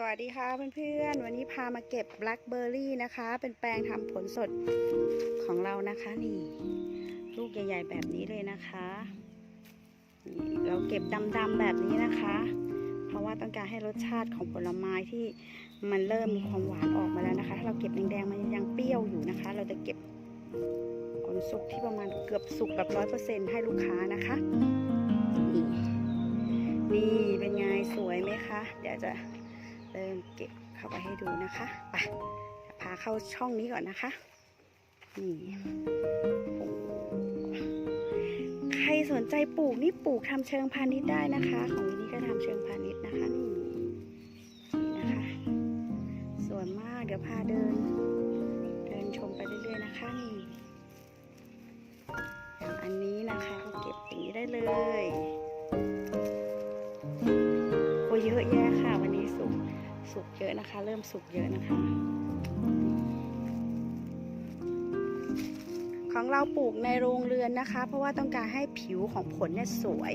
สวัสดีค่ะเพื่อนๆ วันนี้พามาเก็บแบล็คเบอร์รี่นะคะ เป็นแปลงทำผลสดของเรานะคะนี่ ลูกใหญ่ๆแบบนี้เลยนะคะนี่เราเก็บดำๆแบบนี้นะคะ เพราะว่าต้องการให้รสชาติของผลไม้ที่มันเริ่มมีความหวานออกมาแล้วนะคะ ถ้าเราเก็บแดงๆมันยังเปรี้ยวอยู่นะคะ เราจะเก็บผลสุกที่ประมาณเกือบสุกแบบร้อยเปอร์เซ็นต์ให้ลูกค้านะคะนี่นี่เป็นไงสวยไหมคะเดี๋ยวจะ เริ่มเก็บเข้าไปให้ดูนะคะไปเดี๋ยวพาเข้าช่องนี้ก่อนนะคะนี่ใครสนใจปลูกนี่ปลูกทำเชิงพาณิชย์ได้นะคะ ของวินนี่ก็ทำเชิงพาณิชย์นะคะนี่นี่นะคะ สวยมากเดี๋ยวพาเดิน เดินชมไปเรื่อยๆนะคะนี่อย่างอันนี้นะคะก็เก็บอย่างนี้ได้เลยโอ้เยอะแยะค่ะ สุกเยอะนะคะ เริ่มสุกเยอะนะคะ ของเราปลูกในโรงเรือนนะคะ เพราะว่าต้องการให้ผิวของผลเนี่ยสวย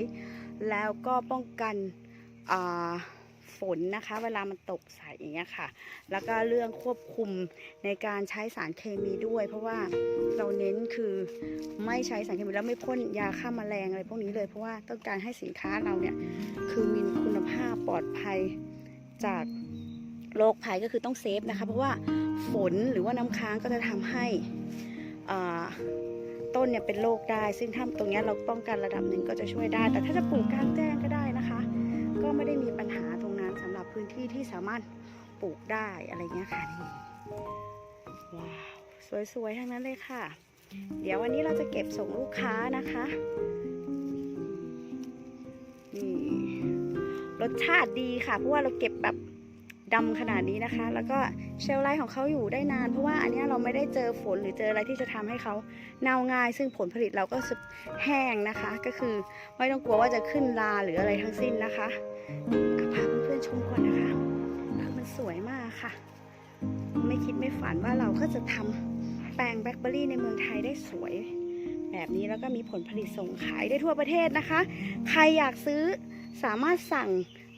แล้วก็ป้องกันฝนนะคะ เวลามันตกใส่อย่างเงี้ยค่ะ แล้วก็เรื่องควบคุมในการใช้สารเคมีด้วย เพราะว่าเราเน้นคือไม่ใช้สารเคมีแล้วไม่พ่นยาฆ่าแมลงอะไรพวกนี้เลยเพราะว่าต้องการให้สินค้าเราเนี่ยคือมีคุณภาพปลอดภัยจาก โรคภัยก็คือต้องเซฟนะคะเพราะว่าฝนหรือว่าน้ำค้างก็จะทำให้ต้นเนี่ยเป็นโรคได้ ซึ่งถ้าตรงเนี้ยเราป้องกันระดับหนึ่งก็จะช่วยได้ แต่ถ้าจะปลูกกลางแจ้งก็ได้นะคะ ก็ไม่ได้มีปัญหาตรงนั้นสำหรับพื้นที่ที่สามารถปลูกได้อะไรเงี้ยค่ะนี่ว้าวสวยๆทั้งนั้นเลยค่ะ เดี๋ยววันนี้เราจะเก็บส่งลูกค้านะคะนี่รสชาติดีค่ะเพราะว่าเราเก็บแบบ ดำขนาดนี้นะคะ แล้วก็เชลไลฟ์ของเขาอยู่ได้นาน เพราะว่าอันนี้เราไม่ได้เจอฝนหรือเจออะไรที่จะทำให้เขาเน่าง่าย ซึ่งผลผลิตเราก็แห้งนะคะ ก็คือไม่ต้องกลัวว่าจะขึ้นราหรืออะไรทั้งสิ้นนะคะพาเพื่อนชมก่อนนะคะคือมันสวยมากค่ะ ไม่คิดไม่ฝันว่าเราก็จะทำแปลงแบล็คเบอร์รี่ในเมืองไทยได้สวย แบบนี้แล้วก็มีผลผลิตส่งขายได้ทั่วประเทศนะคะ ใครอยากซื้อสามารถสั่ง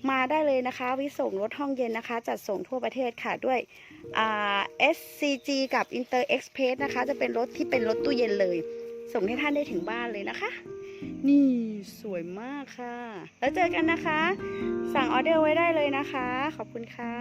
มาได้เลยนะคะวิส่งรถห้องเย็นนะคะ จัดส่งทั่วประเทศค่ะด้วย SCG กับ Inter Express นะคะ จะเป็นรถที่เป็นรถตู้เย็นเลย ส่งให้ท่านได้ถึงบ้านเลยนะคะ นี่สวยมากค่ะ แล้วเจอกันนะคะ สั่งออเดอร์ไว้ได้เลยนะคะ ขอบคุณค่ะ